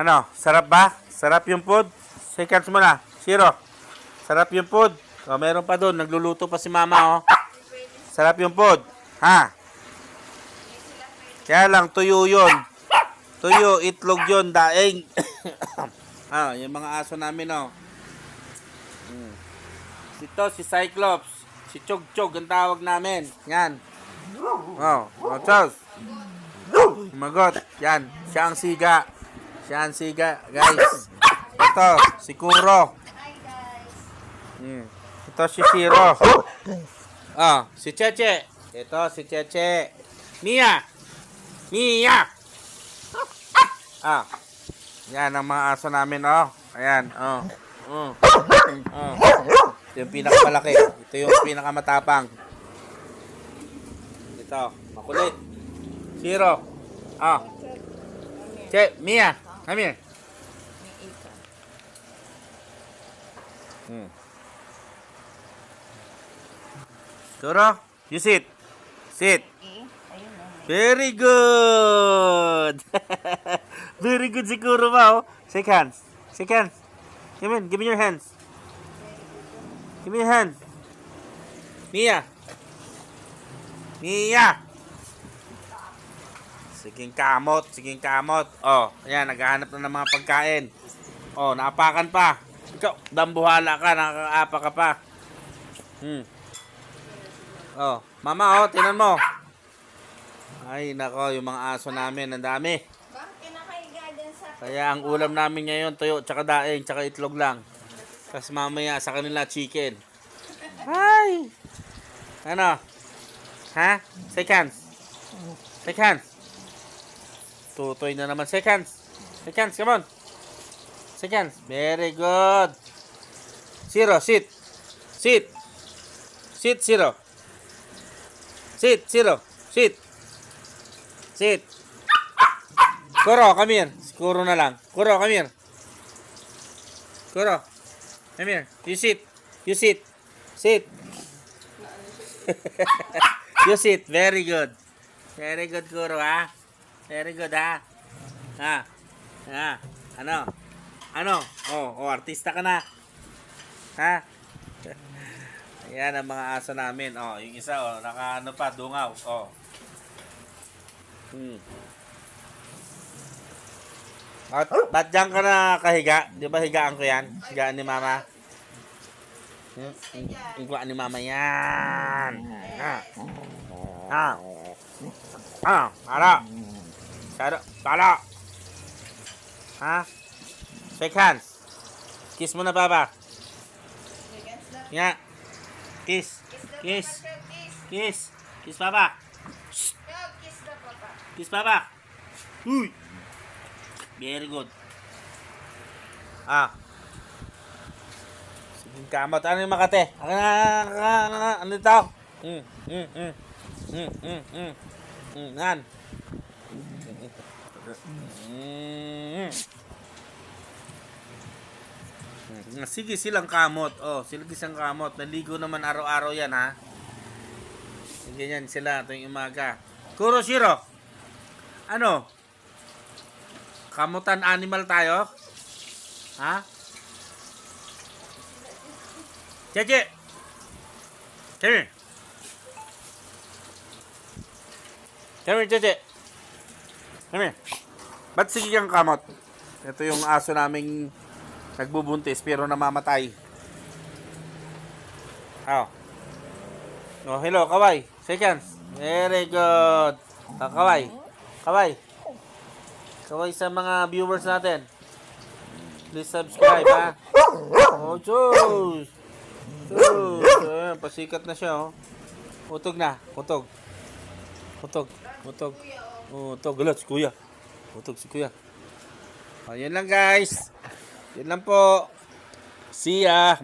Ano, sarap ba? Sarap yung food? Seconds mo na. Zero. Sarap yung food. O, meron pa doon. Nagluluto pa si mama, oh. Sarap yung food. Ha? Kaya lang, tuyo yun. Tuyo, itlog yun, daing. ah, yung mga aso namin, oh. Hmm. Ito, si Cyclops. Si Chog Chog, ang tawag namin. Yan. Oh, oh, Charles. Magot. Yan. Siya ang siga. Siya ang siga, guys. Ito, si Kuro. Hmm. Ito si Shiro. Ah, si Cheche. Ito si Cheche. Mia. Mia. Ah. Yan ang mga aso namin, oh. Ayan, oh. Oh. Oh. Ito yung pinakamalaki. Ito yung pinakamatapang. Ito, makulit. Shiro. Ah. Che, Mia. Come here. Hmm. Shiro, you sit. Sit. Very good. Very good si Kuro ba, oh. Shake hands. Shake hands. Come in, give me your hands. Give me your hands. Mia. Mia. Siging kamot, siging kamot. Oh, ayan, naghahanap na ng mga pagkain. Oh, naapakan pa. Ikaw, dambuhala ka, nakakaapa ka pa. Hmm. Oh, mama, oh, tinan mo. Ay, nako, yung mga aso namin, ang dami. Kaya ang ulam namin ngayon, tuyo, tsaka daing, tsaka itlog lang. Tapos mamaya sa kanila, chicken. Ay! Ano? Ha? Seconds. Seconds. Tutoy na naman. Seconds. Seconds, come on. Seconds. Very good. Zero, sit. Sit. Sit, zero. Sit, zero. Sit. Sit. Kuro, come here. Kuro na lang. Kuro, come here. Kuro. Come here. You sit. You sit. Sit. you sit. Very good. Very good, Kuro, ha? Very good, ha? Ha? Ha? Ano? Ano? Oh, oh, artista ka na. Ha? Ayan ang mga aso namin. Oh, yung isa, oh, naka ano pa, dungaw. Oh. Hmm. At, ba't dyan ka na kahiga? Di ba higaan ko yan? Higaan ni mama? Hmm? Higaan ni mama yan. Ah. Ah. Ah. Para. Saro. Para. Ha? Shake hands. Kiss mo na, Papa. Nga. Kiss. Kiss Kiss. kiss. Papa. Chog, kiss papa. Uy. Very good. Ah. Sige, kamot. Ano yung makate? Ano na, ano na, ano ito? Mm, mm, mm. Mm, mm, mm. Mm, yan. Mm. Sige, silang kamot. Oh, sige silang kamot. Naligo naman araw-araw yan, ha? Ganyan sila tuwing umaga. Kuroshiro, ano? Kamutan animal tayo? Ha? Cheche! Cheche, Cheche! Come here. Ba't sige kang kamot? Ito yung aso naming nagbubuntis pero namamatay. Oh. Oh, hello, kaway. Seconds. Very good. Ah, kaway. Kaway. Kaway sa mga viewers natin. Please subscribe, ha? Oh, Diyos! Diyos! Ayan, pasikat na siya, oh. Utog na. Utog. Utog. Utog. Utog. Galat, si kuya. Utog si kuya. O, yun lang, guys. Yun lang po. See ya.